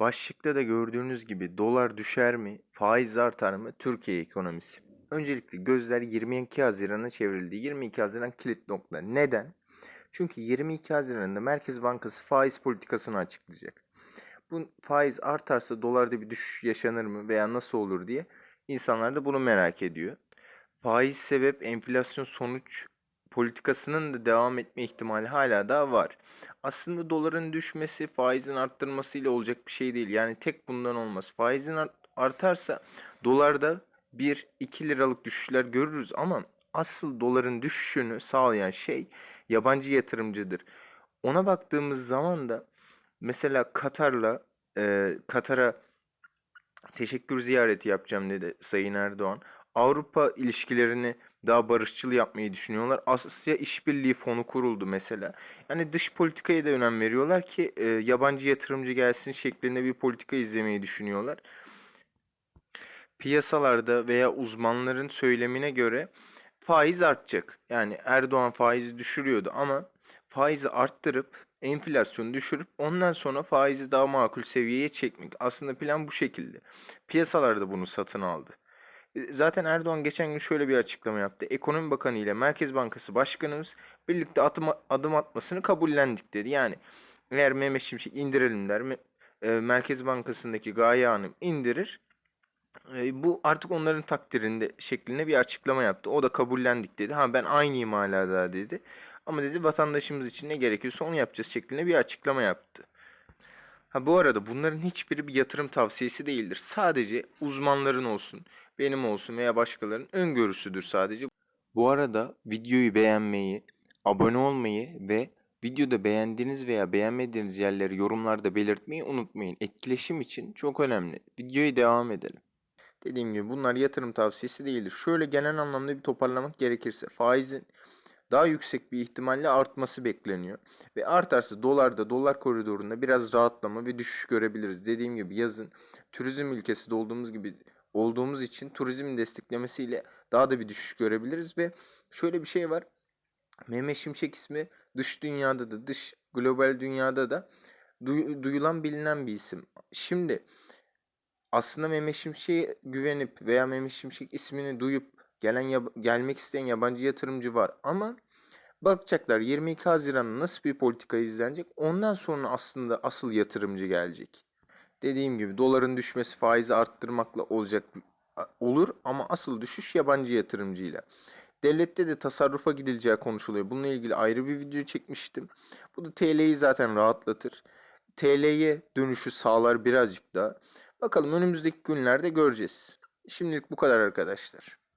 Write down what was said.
Başlıkta da gördüğünüz gibi dolar düşer mi, faiz artar mı, Türkiye ekonomisi. Öncelikle gözler 22 Haziran'a çevrildi. 22 Haziran kilit nokta. Neden? Çünkü 22 Haziran'da Merkez Bankası faiz politikasını açıklayacak. Bu faiz artarsa dolarda bir düşüş yaşanır mı veya nasıl olur diye insanlar da bunu merak ediyor. Faiz sebep enflasyon sonuç politikasının da devam etme ihtimali hala daha var. Aslında doların düşmesi faizin arttırmasıyla olacak bir şey değil. Yani tek bundan olmaz. Faizin art- artarsa dolarda 1-2 liralık düşüşler görürüz ama asıl doların düşüşünü sağlayan şey yabancı yatırımcıdır. Ona baktığımız zaman da mesela Katar'la e, Katar'a teşekkür ziyareti yapacağım dedi Sayın Erdoğan. Avrupa ilişkilerini daha barışçıl yapmayı düşünüyorlar. Asya İşbirliği Fonu kuruldu mesela. Yani dış politikaya da önem veriyorlar ki e, yabancı yatırımcı gelsin şeklinde bir politika izlemeyi düşünüyorlar. Piyasalarda veya uzmanların söylemine göre faiz artacak. Yani Erdoğan faizi düşürüyordu ama faizi arttırıp enflasyonu düşürüp ondan sonra faizi daha makul seviyeye çekmek. Aslında plan bu şekilde. Piyasalar da bunu satın aldı. Zaten Erdoğan geçen gün şöyle bir açıklama yaptı. Ekonomi Bakanı ile Merkez Bankası Başkanımız birlikte adım, adım atmasını kabullendik dedi. Yani eğer Mehmet Şimşek indirelim der, Me- Merkez Bankası'ndaki Gaye Hanım indirir. Bu artık onların takdirinde şeklinde bir açıklama yaptı. O da kabullendik dedi. Ha ben aynıyım hala daha dedi. Ama dedi vatandaşımız için ne gerekiyorsa onu yapacağız şeklinde bir açıklama yaptı. Ha bu arada bunların hiçbiri bir yatırım tavsiyesi değildir. Sadece uzmanların olsun, benim olsun veya başkalarının öngörüsüdür sadece. Bu arada videoyu beğenmeyi, abone olmayı ve videoda beğendiğiniz veya beğenmediğiniz yerleri yorumlarda belirtmeyi unutmayın. Etkileşim için çok önemli. Videoya devam edelim. Dediğim gibi bunlar yatırım tavsiyesi değildir. Şöyle genel anlamda bir toparlamak gerekirse faizin daha yüksek bir ihtimalle artması bekleniyor. Ve artarsa dolarda, dolar koridorunda biraz rahatlama ve düşüş görebiliriz. Dediğim gibi yazın turizm ülkesi de olduğumuz gibi olduğumuz için turizmin desteklemesiyle daha da bir düşüş görebiliriz ve şöyle bir şey var. Mehmet Şimşek ismi dış dünyada da dış global dünyada da duy- duyulan bilinen bir isim. Şimdi aslında Mehmet Şimşek'e güvenip veya Mehmet Şimşek ismini duyup gelen gelmek isteyen yabancı yatırımcı var ama bakacaklar 22 Haziran'da nasıl bir politika izlenecek ondan sonra aslında asıl yatırımcı gelecek. Dediğim gibi doların düşmesi faizi arttırmakla olacak olur ama asıl düşüş yabancı yatırımcıyla. Devlette de tasarrufa gidileceği konuşuluyor. Bununla ilgili ayrı bir video çekmiştim. Bu da TL'yi zaten rahatlatır. TL'ye dönüşü sağlar birazcık daha. Bakalım önümüzdeki günlerde göreceğiz. Şimdilik bu kadar arkadaşlar.